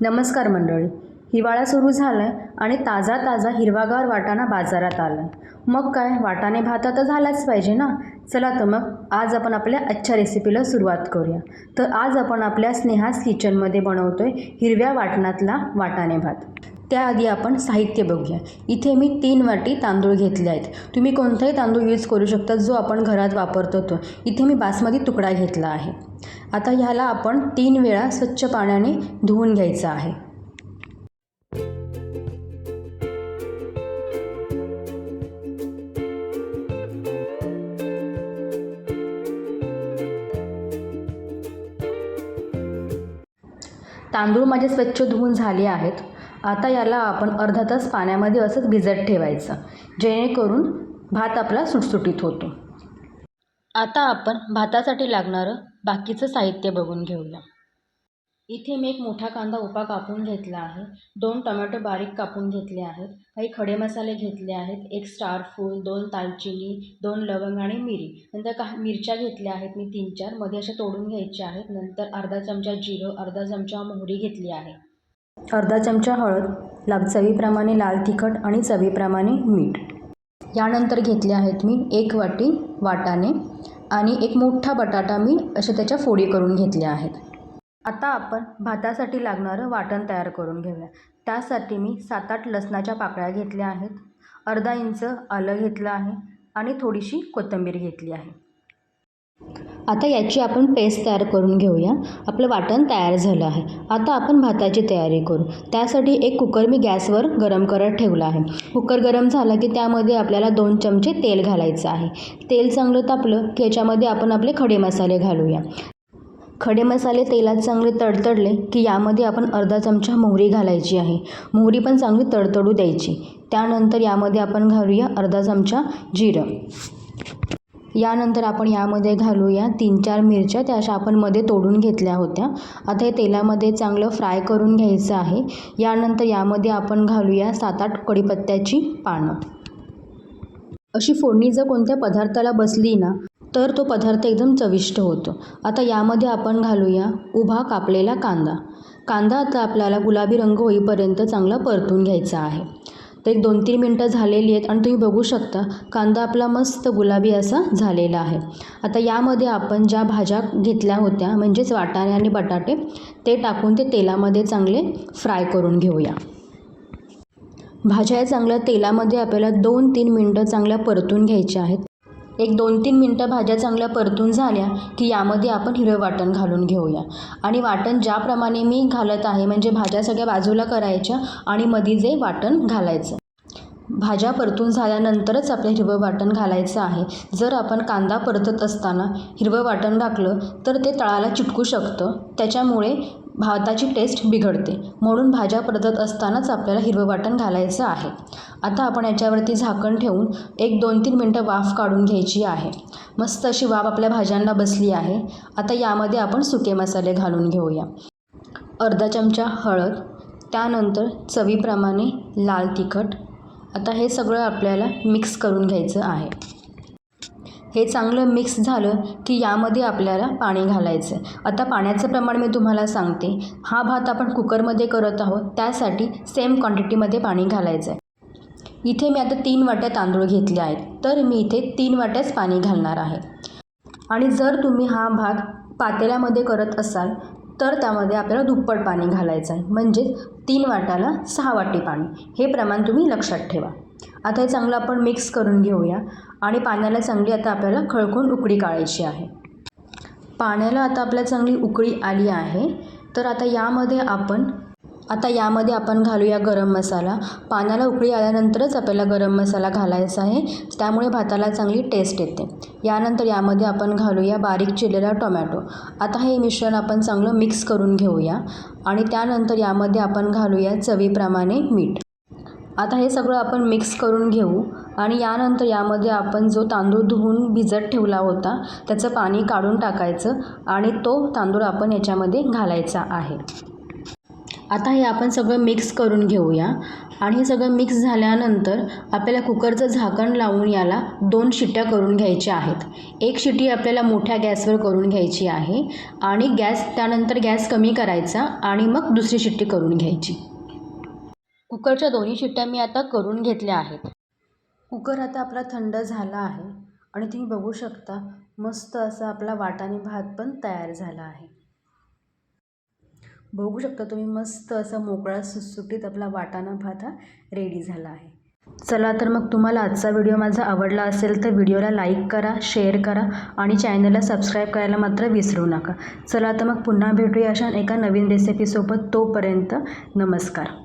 नमस्कार मंडळी. हिवाळा सुरू झाला आहे आणि ताजा ताजा हिरवागार वाटाणा बाजारात आला आहे मग काय? वाटाणे भात आता झालाच पाहिजे ना? चला तर मग आज आपण आपल्या आजच्या रेसिपीला सुरुवात करूया. तर आज आपण आपल्या स्नेहास किचनमध्ये बनवतो आहे हिरव्या वाटणातला वाटाणे भात. त्याआधी आपण साहित्य बघूया. इथे मी तीन वाटी तांदूळ घेतले आहेत. तुम्ही कोणताही तांदूळ यूज करू शकता जो आपण घरात वापरतो तो. इथे मी बासमती तुकडा घेतला आहे. आता ह्याला आपण तीन वेळा स्वच्छ पाण्याने धुवून घ्यायचं आहे. तांदूळ माझे स्वच्छ धुवून झाले आहेत. आता याला आपण अर्धा तास पाण्यामध्ये असंच भिजत ठेवायचं. जेणेकरून भात आपला सुटसुटीत होतो. आता आपण भातासाठी लागणारं बाकीचं साहित्य बघून घेऊया. इथे मी एक मोठा कांदा उपा कापून घेतला आहे. दोन टमॅटो बारीक कापून घेतले आहेत. काही खडे मसाले घेतले आहेत. एक स्टार फूल दोन दालचिनी दोन लवंग आणि मिरी. नंतर का मिरच्या घेतल्या आहेत मी तीन चार. मध्ये अशा तोडून घ्यायच्या आहेत. नंतर अर्धा चमचा जिरं अर्धा चमचा मोहरी घेतली आहे. अर्धा चमचा हळद लाग चवीप्रमाणे लाल तिखट आणि चवीप्रमाणे मीठ. यानंतर घेतले आहेत मी एक वाटी वाटाणे. आणि एक मोठा बटाटा मी अशा त्याच्या फोडी करून घेतल्या आहेत. आता आपण भातासाठी लागणारं वाटण तयार करून घेऊया. त्यासाठी मी सात आठ लसणाच्या पाकळ्या घेतल्या आहेत. अर्धा इंच आलं घेतलं आहे आणि थोडीशी कोथिंबीर घेतली आहे. आता याची आपण पेस्ट तयार करून घेऊया. आपलं वाटण तयार झालं आहे. आता आपण भाताची तयारी करू. त्यासाठी एक कुकर मी गॅसवर गरम करत ठेवला आहे. कुकर गरम झाला की त्यामध्ये आपल्याला दोन चमचे तेल घालायचं आहे. तेल चांगलं तापलं की याच्यामध्ये आपण आपले खडे मसाले घालूया. खडे मसाले तेलात चांगले तडतडले की यामध्ये आपण अर्धा चमचा मोहरी घालायची आहे. मोहरी पण चांगली तडतडू द्यायची. त्यानंतर यामध्ये आपण घालूया अर्धा चमचा जिरं. यानंतर आपण यामध्ये घालूया तीन चार मिरच्या. त्या अशा आपण मध्ये तोडून घेतल्या होत्या. आता हे तेलामध्ये चांगलं फ्राय करून घ्यायचं आहे. यानंतर यामध्ये आपण घालूया सात आठ कढीपत्त्याची पानं. अशी फोडणी जर कोणत्या पदार्थाला बसली ना तर तो पदार्थ एकदम चविष्ट होतो. आता यामध्ये आपण घालूया उभा कापलेला कांदा. कांदा आता आपल्याला गुलाबी रंग होईपर्यंत चांगला परतून घ्यायचा आहे. तर एक दोन तीन मिनटं झालेली आहेत आणि तुम्ही बघू शकता कांदा आपला मस्त गुलाबी असा झालेला आहे. आता यामध्ये आपण ज्या भाज्या घेतल्या होत्या म्हणजेच वाटाणे आणि बटाटे ते टाकून ते तेलामध्ये चांगले फ्राय करून घेऊया. भाज्या चांगल्या तेलामध्ये आपल्याला दोन तीन मिनटं चांगल्या परतून घ्यायच्या आहेत. एक दोन तीन मिनटं भाज्या चांगल्या परतून झाल्या की यामध्ये आपण हिरवं वाटण घालून घेऊया. आणि वाटण ज्याप्रमाणे मी घालत आहे म्हणजे भाज्या सगळ्या बाजूला करायच्या आणि मध्ये जे वाटण घालायचं. भाज्या परतून झाल्यानंतरच आपलं हिरवं वाटण घालायचं आहे. जर आपण कांदा परतत असताना हिरवं वाटण टाकलं तर ते तळाला चिटकू शकतं. त्याच्यामुळे भाताची टेस्ट बिघडते. म्हणून भाज्या परतत असतानाच आपल्याला हिरवं वाटण घालायचं आहे. आता आपण याच्यावरती झाकण ठेवून एक दोन तीन मिनटं वाफ काढून घ्यायची आहे. मस्त अशी वाफ आपल्या भाज्यांना बसली आहे. आता यामध्ये आपण सुके मसाले घालून घेऊया. अर्धा चमचा हळद त्यानंतर चवीप्रमाणे लाल तिखट. आता हे सगळं आपल्याला मिक्स करून घ्यायचं आहे. हे चांगलं मिक्स झालं की यामध्ये आपल्याला पाणी घालायचं आहे. आता पाण्याचं प्रमाण मी तुम्हाला सांगते. हा भात आपण कुकरमध्ये करत आहोत. त्यासाठी सेम क्वांटिटीमध्ये पाणी घालायचं आहे. इथे मी आता तीन वाट्या तांदूळ घेतले आहेत. तर मी इथे तीन वाट्याच पाणी घालणार आहे. आणि जर तुम्ही हा भात पातेल्यामध्ये करत असाल तर त्यामध्ये आपल्याला दुप्पट पाणी घालायचं आहे. म्हणजेच तीन वाट्याला सहा वाटी पाणी. हे प्रमाण तुम्ही लक्षात ठेवा. आता हे चांगलं आपण मिक्स करून घेऊया. आणि पाण्याला चांगली आता आपल्याला खळखून उकळी काढायची आहे. पाण्याला आता आपल्याला चांगली उकळी आली आहे. तर आता यामध्ये आपण आता यामध्ये आपण घालूया गरम मसाला. पाण्याला उकळी आल्यानंतरच आपल्याला गरम मसाला घालायचा आहे. त्यामुळे भाताला चांगली टेस्ट येते. यानंतर यामध्ये आपण घालूया बारीक चिरलेला टोमॅटो. आता हे मिश्रण आपण चांगलं मिक्स करून घेऊया. आणि त्यानंतर यामध्ये आपण घालूया चवीप्रमाणे मीठ. आता हे सगळं आपण मिक्स करून घेऊ. आणि यानंतर यामध्ये आपण जो तांदूळ धुवून भिजत ठेवला होता त्याचं पाणी काढून टाकायचं आणि तो तांदूळ आपण याच्यामध्ये घालायचा आहे. आता हे आपण सगळं मिक्स करून घेऊया. आणि हे सगळं मिक्स झाल्यानंतर आपल्याला कुकरचं झाकण लावून याला दोन शिट्ट्या करून घ्यायच्या आहेत. एक शिट्टी आपल्याला मोठ्या गॅसवर करून घ्यायची आहे आणि गॅस त्यानंतर गॅस कमी करायचा आणि मग दुसरी शिट्टी करून घ्यायची. कुकरच्या दोन्ही शिट्ट्या मी आता करून घेतल्या आहेत. कुकर आता आपला थंड झाला आहे आणि तुम्ही बघू शकता मस्त असा आपला वाटाणे भात पण तयार झाला आहे. बघू शकता तुम्ही मस्त असा मोकळा सुटसुटीत आपला वाटाणा भात हा रेडी झाला आहे. चला तर मग तुम्हाला आजचा व्हिडिओ माझा आवडला असेल तर व्हिडिओला लाईक करा शेअर करा आणि चॅनलला सबस्क्राईब करायला मात्र विसरू नका. चला तर मग पुन्हा भेटूया अशा एका नवीन रेसिपीसोबत तोपर्यंत नमस्कार.